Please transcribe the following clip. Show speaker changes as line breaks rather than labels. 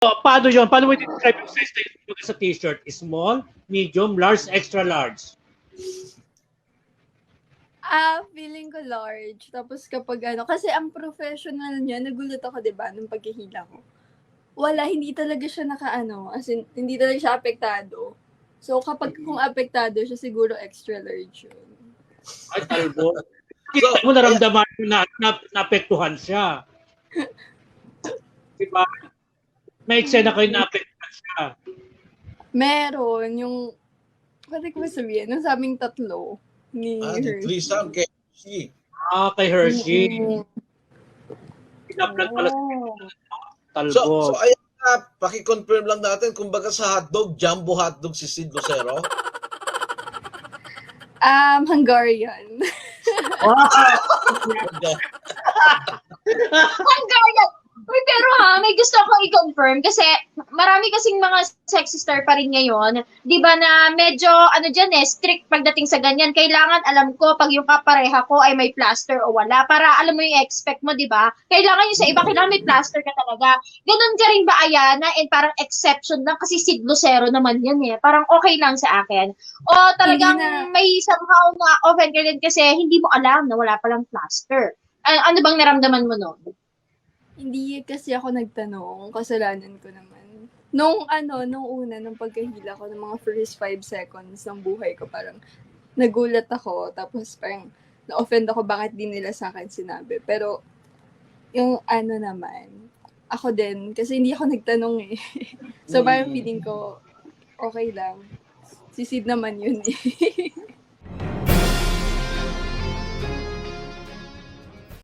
paano yun? Paano mo i-describe yung size na sa t-shirt? Small, medium, large, extra large?
Ah, feeling ko large. Tapos kapag ano, kasi ang professional niya, nagulat ako, di ba, nung pagkihila ko. Wala, hindi talaga siya nakaano, as in, hindi talaga siya apektado. So, kapag kung apektado siya, siguro extra large yun.
Ay, talbo. Kita mo naramdaman mo na, na naapektuhan siya. Diba? May eksena kayo naapektuhan siya.
Meron, yung, pwede ko ba sabihin, nung sa aming tatlo, ni
Ah,
Hershey.
threesome kay Hershey.
Ah, kay Hershey. Pinaplan pala sa
Oo.
talbo.
So, so ayan na, paki-confirm lang natin, kumbaga sa hotdog, jumbo hotdog si Sid Lucero.
Um, Hungarian.
Hungarian. Akong i-confirm kasi marami kasing mga sexy star pa rin ngayon. Di ba na medyo, ano dyan eh, strict pagdating sa ganyan. Kailangan, alam ko, pag yung kapareha ko ay may plaster o wala, para alam mo yung expect mo, di ba? Kailangan yung sa iba, kailangan may plaster ka talaga. Ganon ka rin ba, Ayana? And parang exception lang kasi Sid Lucero naman yan eh. Parang okay lang sa akin. O talagang
na.
may somehow na offend ka din kasi hindi mo alam na wala palang plaster. Ano bang naramdaman mo noon?
Hindi kasi ako nagtanong, kasalanan ko naman. Nung ano, nung una, nung pagkahila ko, ng mga first five seconds ng buhay ko, parang nagulat ako, tapos parang na-offend ako bakit di nila sa akin sinabi. Pero, yung ano naman, ako din, kasi hindi ako nagtanong eh. so parang
Mm.
feeling ko, okay lang. Si Sid naman yun eh.